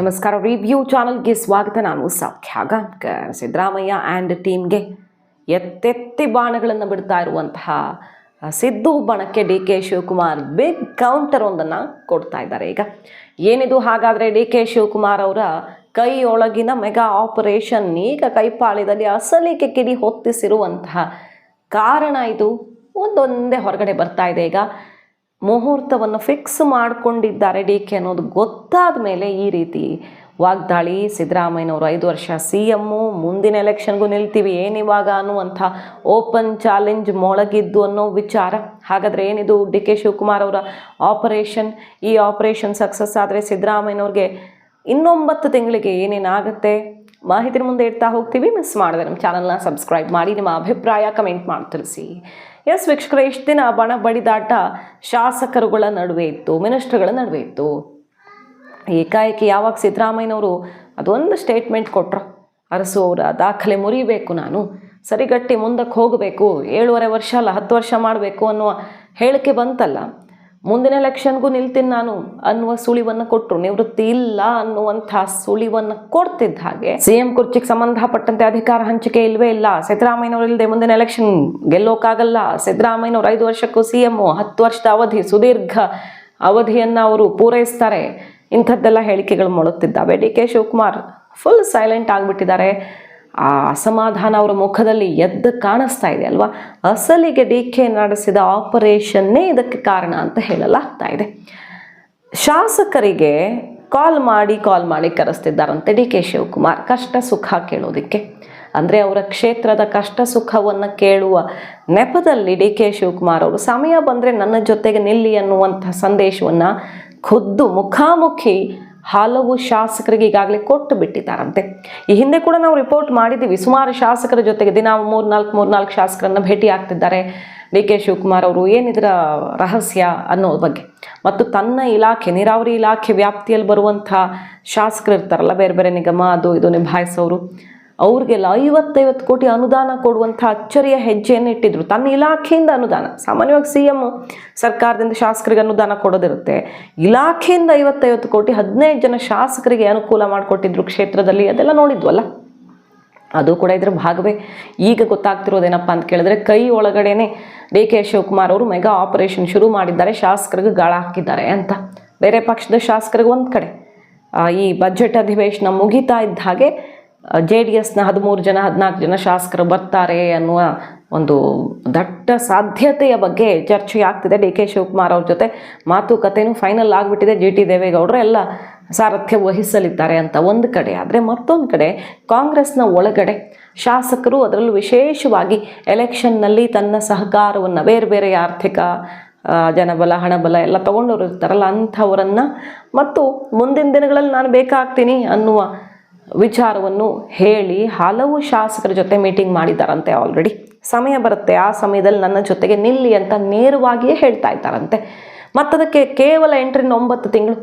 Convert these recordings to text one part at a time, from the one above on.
ನಮಸ್ಕಾರ. ರಿವ್ಯೂ ಚಾನಲ್ಗೆ ಸ್ವಾಗತ. ನಾನು ಸೌಖ್ಯ ಗಾಂವ್ಕರ್ ಸಿದ್ದರಾಮಯ್ಯ ಆ್ಯಂಡ್ ಟೀಮ್ಗೆ ಎತ್ತೆತ್ತಿ ಬಾಣಗಳನ್ನು ಬಿಡ್ತಾ ಇರುವಂತಹ Siddu ಬಣಕ್ಕೆ D K Shivakumar big counter ಒಂದನ್ನು ಕೊಡ್ತಾ ಇದ್ದಾರೆ. ಈಗ ಏನಿದು? ಹಾಗಾದರೆ ಡಿ ಕೆ ಶಿವಕುಮಾರ್ ಅವರ ಕೈಯೊಳಗಿನ ಮೆಗಾ ಆಪರೇಷನ್ ಈಗ ಕೈಪಾಳ್ಯದಲ್ಲಿ ಅಸಲಿಗೆ ಕಿಡಿ ಹೊತ್ತಿಸಿರುವಂತಹ ಕಾರಣ ಇದು. ಒಂದೊಂದೇ ಹೊರಗಡೆ ಬರ್ತಾ ಇದೆ. ಈಗ ಮುಹೂರ್ತವನ್ನು ಫಿಕ್ಸ್ ಮಾಡಿಕೊಂಡಿದ್ದಾರೆ ಡಿ ಕೆ ಅನ್ನೋದು ಗೊತ್ತಾದ ಮೇಲೆ ಈ ರೀತಿ ವಾಗ್ದಾಳಿ. ಸಿದ್ದರಾಮಯ್ಯನವರು ಐದು ವರ್ಷ ಸಿ ಎಮ್ಮು ಮುಂದಿನ ಎಲೆಕ್ಷನ್ಗೂ ನಿಲ್ತೀವಿ ಏನಿವಾಗ ಅನ್ನುವಂಥ ಓಪನ್ ಚಾಲೆಂಜ್ ಮೊಳಗಿದ್ದು ಅನ್ನೋ ವಿಚಾರ. ಹಾಗಾದರೆ ಏನಿದು ಡಿ ಕೆ ಶಿವಕುಮಾರ್ ಅವರ ಆಪರೇಷನ್ ಈ ಆಪರೇಷನ್ ಸಕ್ಸಸ್ ಆದರೆ ಸಿದ್ದರಾಮಯ್ಯನವ್ರಿಗೆ ಇನ್ನೊಂಬತ್ತು ತಿಂಗಳಿಗೆ ಏನೇನಾಗುತ್ತೆ ಮಾಹಿತಿ ಮುಂದೆ ಇಡ್ತಾ ಹೋಗ್ತೀವಿ. ಮಿಸ್ ಮಾಡಿದೆ ನಮ್ಮ ಚಾನಲ್ನ ಸಬ್ಸ್ಕ್ರೈಬ್ ಮಾಡಿ. ನಿಮ್ಮ ಅಭಿಪ್ರಾಯ ಕಮೆಂಟ್ ಮಾಡಿ ತಿಳಿಸಿ. ಎಸ್ ವೀಕ್ಷಕರೇ ಇಷ್ಟು ದಿನ ಬಣ ಬಡಿದಾಟ ಶಾಸಕರುಗಳ ನಡುವೆ ಇತ್ತು, ಮಿನಿಸ್ಟರ್ಗಳ ನಡುವೆ ಇತ್ತು. ಏಕಾಏಕಿ ಯಾವಾಗ ಸಿದ್ದರಾಮಯ್ಯನವರು ಅದೊಂದು ಸ್ಟೇಟ್ಮೆಂಟ್ ಕೊಟ್ಟರು ಅರಸು ಅವರ ದಾಖಲೆ ಮುರಿಬೇಕು ನಾನು, ಸರಿಗಟ್ಟಿ ಮುಂದಕ್ಕೆ ಹೋಗಬೇಕು, ಏಳುವರೆ ವರ್ಷ ಅಲ್ಲ, ಹತ್ತು ವರ್ಷ ಮಾಡಬೇಕು ಅನ್ನುವ ಹೇಳಿಕೆ ಬಂತಲ್ಲ. ಮುಂದಿನ ಎಲೆಕ್ಷನ್ಗೂ ನಿಲ್ತೀನಿ ನಾನು ಅನ್ನುವ ಸುಳಿವನ್ನು ಕೊಟ್ಟರು ನಿವೃತ್ತಿ ಇಲ್ಲ ಅನ್ನುವಂಥ ಸುಳಿವನ್ನು ಕೊಡ್ತಿದ್ದ ಹಾಗೆ ಸಿಎಂ ಕುರ್ಚಿಗೆ ಸಂಬಂಧಪಟ್ಟಂತೆ ಅಧಿಕಾರ ಹಂಚಿಕೆ ಇಲ್ವೇ ಇಲ್ಲ. ಸಿದ್ದರಾಮಯ್ಯನವರು ಇಲ್ಲದೆ ಮುಂದಿನ ಎಲೆಕ್ಷನ್ ಗೆಲ್ಲೋಕ್ಕಾಗಲ್ಲ ಸಿದ್ದರಾಮಯ್ಯನವರು ಐದು ವರ್ಷಕ್ಕೂ ಸಿ ಎಂ ಹತ್ತು ವರ್ಷದ ಅವಧಿ, ಸುದೀರ್ಘ ಅವಧಿಯನ್ನು ಅವರು ಪೂರೈಸ್ತಾರೆ. ಇಂಥದ್ದೆಲ್ಲ ಹೇಳಿಕೆಗಳು ಮೊಳಗ್ತಿದ್ದಾವೆ. D K Shivakumar full silent ಆಗಿಬಿಟ್ಟಿದ್ದಾರೆ. ಆ ಅಸಮಾಧಾನ ಅವರ ಮುಖದಲ್ಲಿ ಎದ್ದು ಕಾಣಿಸ್ತಾ ಇದೆ ಅಲ್ವಾ? ಅಸಲಿಗೆ ಡಿ ಕೆ ನಡೆಸಿದ ಆಪರೇಷನ್ನೇ ಇದಕ್ಕೆ ಕಾರಣ ಅಂತ ಹೇಳಲಾಗ್ತಾ ಇದೆ. ಶಾಸಕರಿಗೆ ಕಾಲ್ ಮಾಡಿ ಕಾಲ್ ಮಾಡಿ ಕರೆಸ್ತಿದ್ದಾರಂತೆ ಡಿ ಕೆ ಶಿವಕುಮಾರ್. ಕಷ್ಟ ಸುಖ ಕೇಳೋದಕ್ಕೆ. ಅಂದರೆ ಅವರ ಕ್ಷೇತ್ರದ ಕಷ್ಟ ಸುಖವನ್ನು ಕೇಳುವ ನೆಪದಲ್ಲಿ ಡಿ ಕೆ ಶಿವಕುಮಾರ್ ಅವರು ಸಮಯ ಬಂದರೆ ನನ್ನ ಜೊತೆಗೆ ನಿಲ್ಲಿ ಅನ್ನುವಂಥ ಸಂದೇಶವನ್ನು ಖುದ್ದು ಮುಖಾಮುಖಿ ಹಲವು ಶಾಸಕರಿಗೆ ಈಗಾಗಲೇ ಕೊಟ್ಟು ಬಿಟ್ಟಿದ್ದಾರಂತೆ. ಈ ಹಿಂದೆ ಕೂಡ ನಾವು ರಿಪೋರ್ಟ್ ಮಾಡಿದ್ದೀವಿ. ಸುಮಾರು ಶಾಸಕರ ಜೊತೆಗೆ ದಿನ ಮೂರು ನಾಲ್ಕು ಶಾಸಕರನ್ನ ಭೇಟಿ ಆಗ್ತಿದ್ದಾರೆ ಡಿ ಕೆ ಶಿವಕುಮಾರ್ ಅವರು ಏನಿದರ ರಹಸ್ಯ ಅನ್ನೋ ಬಗ್ಗೆ. ಮತ್ತು ತನ್ನ ಇಲಾಖೆ, ನೀರಾವರಿ ಇಲಾಖೆ ವ್ಯಾಪ್ತಿಯಲ್ಲಿ ಬರುವಂಥ ಶಾಸಕರು ಇರ್ತಾರಲ್ಲ ಬೇರೆ ಬೇರೆ ನಿಗಮ, ಅದು ಇದು ನಿಭಾಯಿಸೋರು. ಅವ್ರಿಗೆಲ್ಲ ಐವತ್ತೈವತ್ತು ಕೋಟಿ ಅನುದಾನ ಕೊಡುವಂಥ ಅಚ್ಚರಿಯ ಹೆಜ್ಜೆಯನ್ನು ಇಟ್ಟಿದ್ರು. ತನ್ನ ಇಲಾಖೆಯಿಂದ ಅನುದಾನ. ಸಾಮಾನ್ಯವಾಗಿ ಸಿ ಎಂ ಸರ್ಕಾರದಿಂದ ಶಾಸಕರಿಗೆ ಅನುದಾನ ಕೊಡೋದಿರುತ್ತೆ. ಇಲಾಖೆಯಿಂದ ಐವತ್ತೈವತ್ತು ಕೋಟಿ ಹದಿನೈದು ಜನ ಶಾಸಕರಿಗೆ ಅನುಕೂಲ ಮಾಡಿಕೊಟ್ಟಿದ್ರು ಕ್ಷೇತ್ರದಲ್ಲಿ. ಅದೆಲ್ಲ ನೋಡಿದ್ವಲ್ಲ ಅದು ಕೂಡ ಇದ್ರ ಭಾಗವೇ. ಈಗ ಗೊತ್ತಾಗ್ತಿರೋದೇನಪ್ಪ ಅಂತ ಕೇಳಿದ್ರೆ ಕೈ ಒಳಗಡೆನೆ ಡಿ ಕೆ ಶಿವಕುಮಾರ್ ಅವರು ಮೆಗಾ ಆಪರೇಷನ್ ಶುರು ಮಾಡಿದ್ದಾರೆ. ಶಾಸಕರಿಗೆ ಗಾಳ ಹಾಕಿದ್ದಾರೆ ಅಂತ. ಬೇರೆ ಪಕ್ಷದ ಶಾಸಕರಿಗೆ ಒಂದು ಕಡೆ. ಈ ಬಜೆಟ್ ಅಧಿವೇಶನ ಮುಗಿತಾ ಇದ್ದ ಹಾಗೆ ಜೆ ಡಿ ಎಸ್ನ ಹದಿಮೂರು ಜನ, ಹದಿನಾಲ್ಕು ಜನ ಶಾಸಕರು ಬರ್ತಾರೆ ಅನ್ನುವ ಒಂದು ದಟ್ಟ ಸಾಧ್ಯತೆಯ ಬಗ್ಗೆ ಚರ್ಚೆ ಆಗ್ತಿದೆ. ಡಿ ಕೆ ಶಿವಕುಮಾರ್ ಅವ್ರ ಜೊತೆ ಮಾತುಕತೆಯೂ ಫೈನಲ್ ಆಗಿಬಿಟ್ಟಿದೆ. ಜಿ ಟಿ ದೇವೇಗೌಡರು ಎಲ್ಲ ಸಾರಥ್ಯ ವಹಿಸಲಿದ್ದಾರೆ ಅಂತ ಒಂದು ಕಡೆ. ಆದರೆ ಮತ್ತೊಂದು ಕಡೆ ಕಾಂಗ್ರೆಸ್ನ ಒಳಗಡೆ ಶಾಸಕರು ಅದರಲ್ಲೂ ವಿಶೇಷವಾಗಿ ಎಲೆಕ್ಷನ್ನಲ್ಲಿ ತನ್ನ ಸಹಕಾರವನ್ನು ಬೇರೆ ಬೇರೆ ಆರ್ಥಿಕ ಜನಬಲ, ಹಣಬಲ ಎಲ್ಲ ತಗೊಂಡವರು ಇರ್ತಾರಲ್ಲ ಅಂಥವರನ್ನು ಮತ್ತು ಮುಂದಿನ ದಿನಗಳಲ್ಲಿ ನಾನು ಬೇಕಾಗ್ತೀನಿ ಅನ್ನುವ ವಿಚಾರವನ್ನು ಹೇಳಿ ಹಲವು ಶಾಸಕರ ಜೊತೆ ಮೀಟಿಂಗ್ ಮಾಡಿದ್ದಾರಂತೆ ಆಲ್ರೆಡಿ ಸಮಯ ಬರುತ್ತೆ, ಆ ಸಮಯದಲ್ಲಿ ನನ್ನ ಜೊತೆಗೆ ನಿಲ್ಲಿ ಅಂತ ನೇರವಾಗಿಯೇ ಹೇಳ್ತಾ ಇದ್ದಾರಂತೆ. ಮತ್ತದಕ್ಕೆ ಕೇವಲ ಎಂಟರಿಂದ ಒಂಬತ್ತು ತಿಂಗಳು.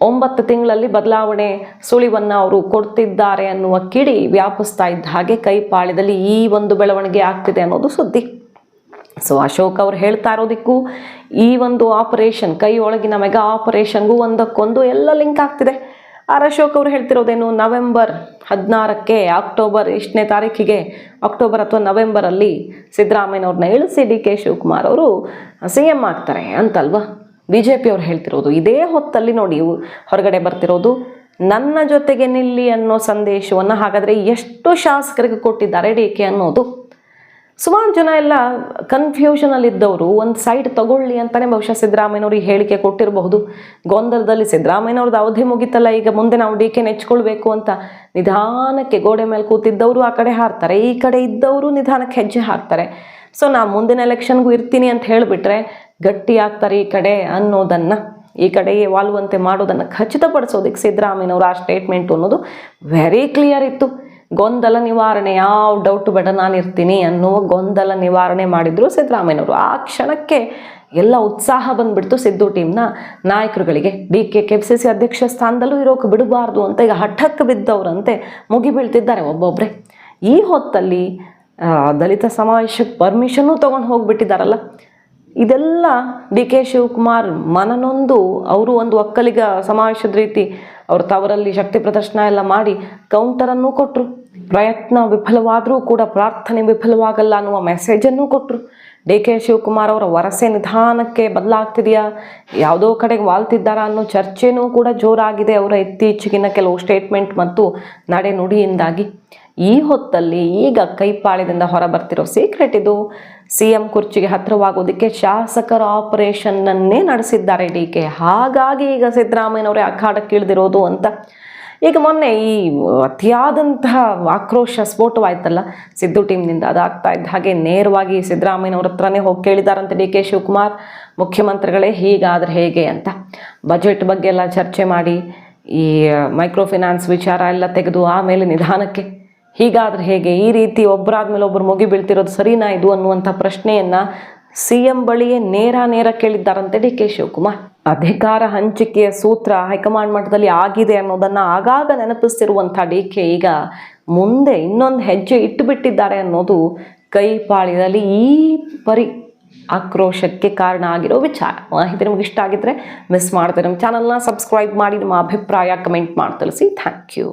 ಒಂಬತ್ತು ತಿಂಗಳಲ್ಲಿ ಬದಲಾವಣೆ ಸುಳಿವನ್ನು ಅವರು ಕೊಡ್ತಿದ್ದಾರೆ ಅನ್ನುವ ಕಿಡಿ ವ್ಯಾಪಿಸ್ತಾ ಇದ್ದ ಹಾಗೆ ಕೈಪಾಳ್ಯದಲ್ಲಿ ಈ ಒಂದು ಬೆಳವಣಿಗೆ ಆಗ್ತಿದೆ ಅನ್ನೋದು ಸುದ್ದಿ. ಸೊ ಅಶೋಕ್ ಅವ್ರು ಹೇಳ್ತಾ ಇರೋದಕ್ಕೂ ಈ ಒಂದು ಆಪರೇಷನ್ ಕೈ ಒಳಗಿನ ಮೆಗಾ ಆಪರೇಷನ್ಗೂ ಒಂದಕ್ಕೊಂದು ಎಲ್ಲ ಲಿಂಕ್ ಆಗ್ತಿದೆ. ಆರ್ ಅಶೋಕ್ ಅವರು ಹೇಳ್ತಿರೋದೇನು, ನವೆಂಬರ್ ಹದಿನಾರಕ್ಕೆ ಅಕ್ಟೋಬರ್ ಇಷ್ಟನೇ ತಾರೀಕಿಗೆ ಅಕ್ಟೋಬರ್ ಅಥವಾ ನವೆಂಬರಲ್ಲಿ ಸಿದ್ದರಾಮಯ್ಯನವ್ರನ್ನ ಇಳಿಸಿ ಡಿ ಕೆ ಶಿವಕುಮಾರ್ ಅವರು ಸಿ ಎಂ ಆಗ್ತಾರೆ ಅಂತಲ್ವಾ? ಬಿ ಜೆ ಪಿ ಅವ್ರು ಹೇಳ್ತಿರೋದು ಇದೇ ಹೊತ್ತಲ್ಲಿ ನೋಡಿ ಹೊರಗಡೆ ಬರ್ತಿರೋದು. ನನ್ನ ಜೊತೆಗೆ ನಿಲ್ಲಿ ಅನ್ನೋ ಸಂದೇಶವನ್ನು ಹಾಗಾದರೆ ಎಷ್ಟು ಶಾಸಕರಿಗೆ ಕೊಟ್ಟಿದ್ದಾರೆ ಡಿ ಕೆ ಅನ್ನೋದು? ಸುಮಾರು ಜನ ಎಲ್ಲ ಕನ್ಫ್ಯೂಷನಲ್ಲಿದ್ದವರು ಒಂದು ಸೈಡ್ ತಗೊಳ್ಳಿ ಅಂತಲೇ ಬಹುಶಃ ಸಿದ್ದರಾಮಯ್ಯನವ್ರಿಗೆ ಹೇಳಿಕೆ ಕೊಟ್ಟಿರಬಹುದು. ಗೊಂದಲದಲ್ಲಿ ಸಿದ್ದರಾಮಯ್ಯನವ್ರದ್ದು ಅವಧಿ ಮುಗಿತಲ್ಲ, ಈಗ ಮುಂದೆ ನಾವು ಡಿ ಕೆ ನೆಚ್ಕೊಳ್ಬೇಕು ಅಂತ ನಿಧಾನಕ್ಕೆ ಗೋಡೆ ಮೇಲೆ ಕೂತಿದ್ದವರು ಆ ಕಡೆ ಹಾರ್ತಾರೆ, ಈ ಕಡೆ ಇದ್ದವರು ನಿಧಾನಕ್ಕೆ ಹೆಜ್ಜೆ ಹಾಕ್ತಾರೆ ಸೊ ನಾ ಮುಂದಿನ ಎಲೆಕ್ಷನ್ಗೂ ಇರ್ತೀನಿ ಅಂತ ಹೇಳಿಬಿಟ್ರೆ ಗಟ್ಟಿ ಆಗ್ತಾರೆ ಈ ಕಡೆ ಅನ್ನೋದನ್ನು, ಈ ಕಡೆಗೆ ವಾಲುವಂತೆ ಮಾಡೋದನ್ನು ಖಚಿತಪಡಿಸೋದಕ್ಕೆ ಸಿದ್ದರಾಮಯ್ಯನವರು ಆ ಸ್ಟೇಟ್ಮೆಂಟ್ ಅನ್ನೋದು ವೆರಿ ಕ್ಲಿಯರ್ ಇತ್ತು. ಗೊಂದಲ ನಿವಾರಣೆ, ಯಾವ ಡೌಟ್ ಬೇಡ ನಾನು ಇರ್ತೀನಿ ಅನ್ನುವ ಗೊಂದಲ ನಿವಾರಣೆ ಮಾಡಿದ್ರು ಸಿದ್ದರಾಮಯ್ಯನವರು. ಆ ಕ್ಷಣಕ್ಕೆ ಎಲ್ಲ ಉತ್ಸಾಹ ಬಂದ್ಬಿಡ್ತು ಸಿದ್ದು ಟೀಮ್ನ ನಾಯಕರುಗಳಿಗೆ. D K K P C C ಅಧ್ಯಕ್ಷ ಸ್ಥಾನದಲ್ಲೂ ಇರೋಕೆ ಬಿಡಬಾರ್ದು ಅಂತ ಈಗ ಹಠಕ್ಕೆ ಬಿದ್ದವರಂತೆ ಮುಗಿಬೀಳ್ತಿದ್ದಾರೆ ಒಬ್ಬೊಬ್ಬರೇ ಈ ಹೊತ್ತಲ್ಲಿ ದಲಿತ ಸಮಾವೇಶಕ್ಕೆ ಪರ್ಮಿಷನ್ನೂ ತೊಗೊಂಡು ಹೋಗಿಬಿಟ್ಟಿದ್ದಾರಲ್ಲ ಇದೆಲ್ಲ ಡಿ ಕೆ ಶಿವಕುಮಾರ್ ಮನನೊಂದು, ಅವರು ಒಂದು ಒಕ್ಕಲಿಗ ಸಮಾವೇಶದ ರೀತಿ ಅವ್ರ ತವರಲ್ಲಿ ಶಕ್ತಿ ಪ್ರದರ್ಶನ ಎಲ್ಲ ಮಾಡಿ ಕೌಂಟರನ್ನು ಕೊಟ್ಟರು ಪ್ರಯತ್ನ ವಿಫಲವಾದರೂ ಕೂಡ ಪ್ರಾರ್ಥನೆ ವಿಫಲವಾಗಲ್ಲ ಅನ್ನುವ ಮೆಸೇಜನ್ನು ಕೊಟ್ಟರು ಡಿ ಕೆ ಶಿವಕುಮಾರ್ ಅವರ ವರಸೆ ನಿಧಾನಕ್ಕೆ ಬದಲಾಗ್ತಿದೆಯಾ? ಯಾವುದೋ ಕಡೆಗೆ ವಾಲ್ತಿದ್ದಾರಾ ಅನ್ನೋ ಚರ್ಚೆನೂ ಕೂಡ ಜೋರಾಗಿದೆ ಅವರ ಇತ್ತೀಚೆಗಿನ ಕೆಲವು ಸ್ಟೇಟ್ಮೆಂಟ್ ಮತ್ತು ನಡೆನುಡಿಯಿಂದಾಗಿ ಈ ಹೊತ್ತಲ್ಲಿ ಈಗ ಕೈಪಾಳ್ಯದಿಂದ ಹೊರಬರ್ತಿರೋ ಸೀಕ್ರೆಟ್ ಇದು. ಸಿ ಎಂ ಕುರ್ಚಿಗೆ ಹತ್ತಿರವಾಗೋದಕ್ಕೆ ಶಾಸಕರ ಆಪರೇಷನ್ನನ್ನೇ ನಡೆಸಿದ್ದಾರೆ ಡಿ ಕೆ. ಹಾಗಾಗಿ ಈಗ ಸಿದ್ದರಾಮಯ್ಯನವರೇ ಅಖಾಡಕ್ಕಿಳಿದಿರೋದು ಅಂತ. ಈಗ ಮೊನ್ನೆ ಈ ಅತಿಯಾದಂತಹ ಆಕ್ರೋಶ ಸ್ಫೋಟವಾಯ್ತಲ್ಲ, ಸಿದ್ದು ಟೀಮ್ನಿಂದ ಅದಾಗ್ತಾ ಇದ್ದ ಹಾಗೆ ನೇರವಾಗಿ ಸಿದ್ದರಾಮಯ್ಯನವ್ರ ಹತ್ರನೇ ಹೋಗಿ ಕೇಳಿದಾರಂತೆ ಡಿ ಕೆ. ಶಿವಕುಮಾರ್, ಮುಖ್ಯಮಂತ್ರಿಗಳೇ ಹೀಗಾದ್ರೆ ಹೇಗೆ ಅಂತ. ಬಜೆಟ್ ಬಗ್ಗೆ ಎಲ್ಲ ಚರ್ಚೆ ಮಾಡಿ, ಈ ಮೈಕ್ರೋ ಫಿನಾನ್ಸ್ ವಿಚಾರ ಎಲ್ಲ ತೆಗೆದು ಆಮೇಲೆ ನಿಧಾನಕ್ಕೆ ಹೀಗಾದ್ರೆ ಹೇಗೆ? ಈ ರೀತಿ ಒಬ್ಬರಾದ್ಮೇಲೆ ಒಬ್ಬರು ಮುಗಿ ಬೀಳ್ತಿರೋದು ಸರಿನಾ ಇದು ಅನ್ನುವಂಥ ಪ್ರಶ್ನೆಯನ್ನ ಸಿ ಎಂ ಬಳಿಯೇ ನೇರ ನೇರ ಕೇಳಿದ್ದಾರಂತೆ ಡಿ ಕೆ ಶಿವಕುಮಾರ್. ಅಧಿಕಾರ ಹಂಚಿಕೆಯ ಸೂತ್ರ ಹೈಕಮಾಂಡ್ ಮಟ್ಟದಲ್ಲಿ ಆಗಿದೆ ಅನ್ನೋದನ್ನ ಆಗಾಗ ನೆನಪಿಸ್ತಿರುವಂಥ ಡಿ ಕೆ ಈಗ ಮುಂದೆ ಇನ್ನೊಂದು ಹೆಜ್ಜೆ ಇಟ್ಟುಬಿಟ್ಟಿದ್ದಾರೆ ಅನ್ನೋದು ಕೈಪಾಳ್ಯದಲ್ಲಿ ಈ ಪರಿ ಆಕ್ರೋಶಕ್ಕೆ ಕಾರಣ ಆಗಿರೋ ವಿಚಾರ. ಮಾಹಿತಿ ನಿಮ್ಗೆ ಇಷ್ಟ ಆಗಿದ್ರೆ ಮಿಸ್ ಮಾಡ್ತಾರೆ ನಮ್ಮ ಚಾನಲ್ನ ಸಬ್ಸ್ಕ್ರೈಬ್ ಮಾಡಿ, ನಿಮ್ಮ ಅಭಿಪ್ರಾಯ ಕಮೆಂಟ್ ಮಾಡಿ ತಿಳಿಸಿ. Thank you